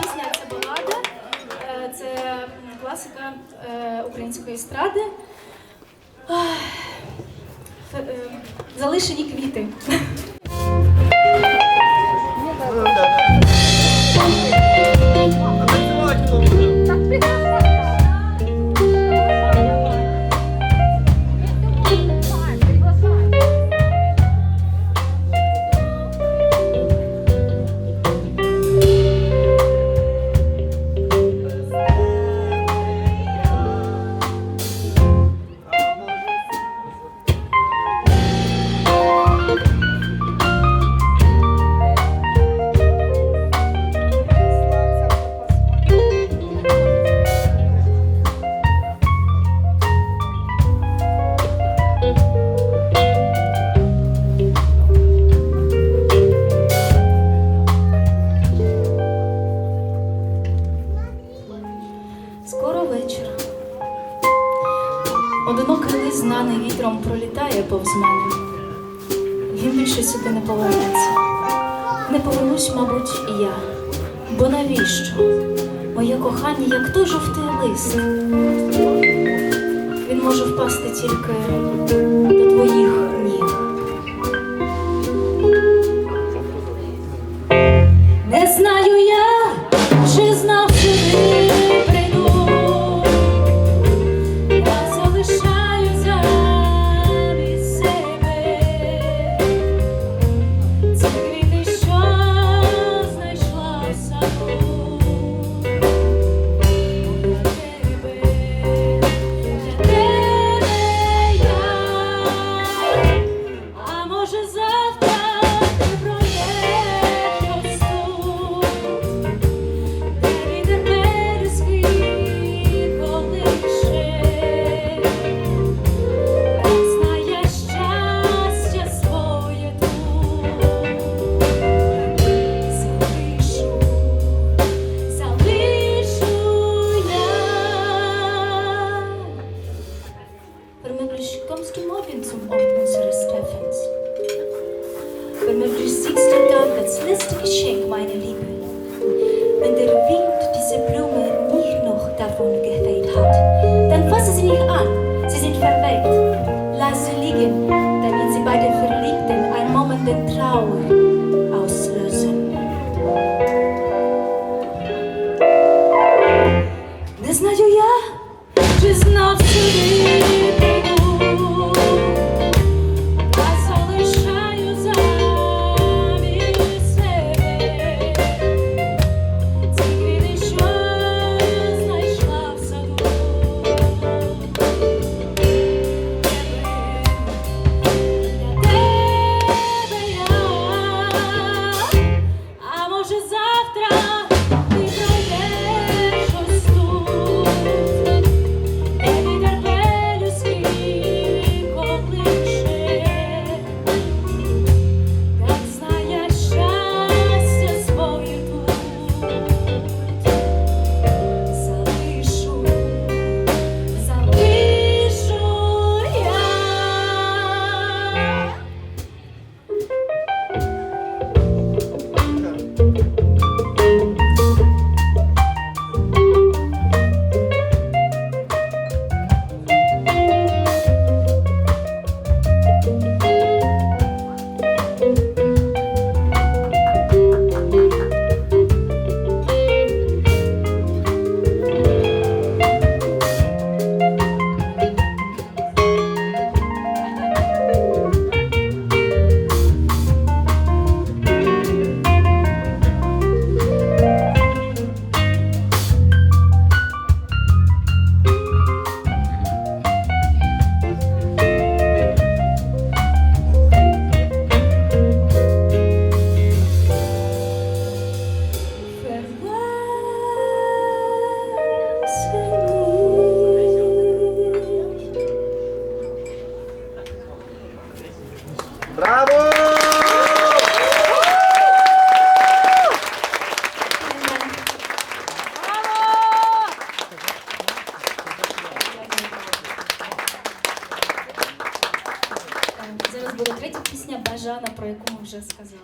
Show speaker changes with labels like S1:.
S1: Пісня це балада. Е, Це класика е, української естради. Фе- е, Залишені квіти. Одинокий лист, знаний вітром, пролітає повз мене. Він більше сюди не повернеться. Не повернусь, мабуть, і я. Бо навіщо? Моє кохання, як той жовтий лист. Він може впасти тільки до твоїх letzte Geschenk, meine Liebe. Wenn der Wind diese Blume nicht noch davon geweht hat, dann fasse sie nicht an, sie sind verwelkt. Браво! Зараз буде третя пісня Бажана, про яку ми вже сказали.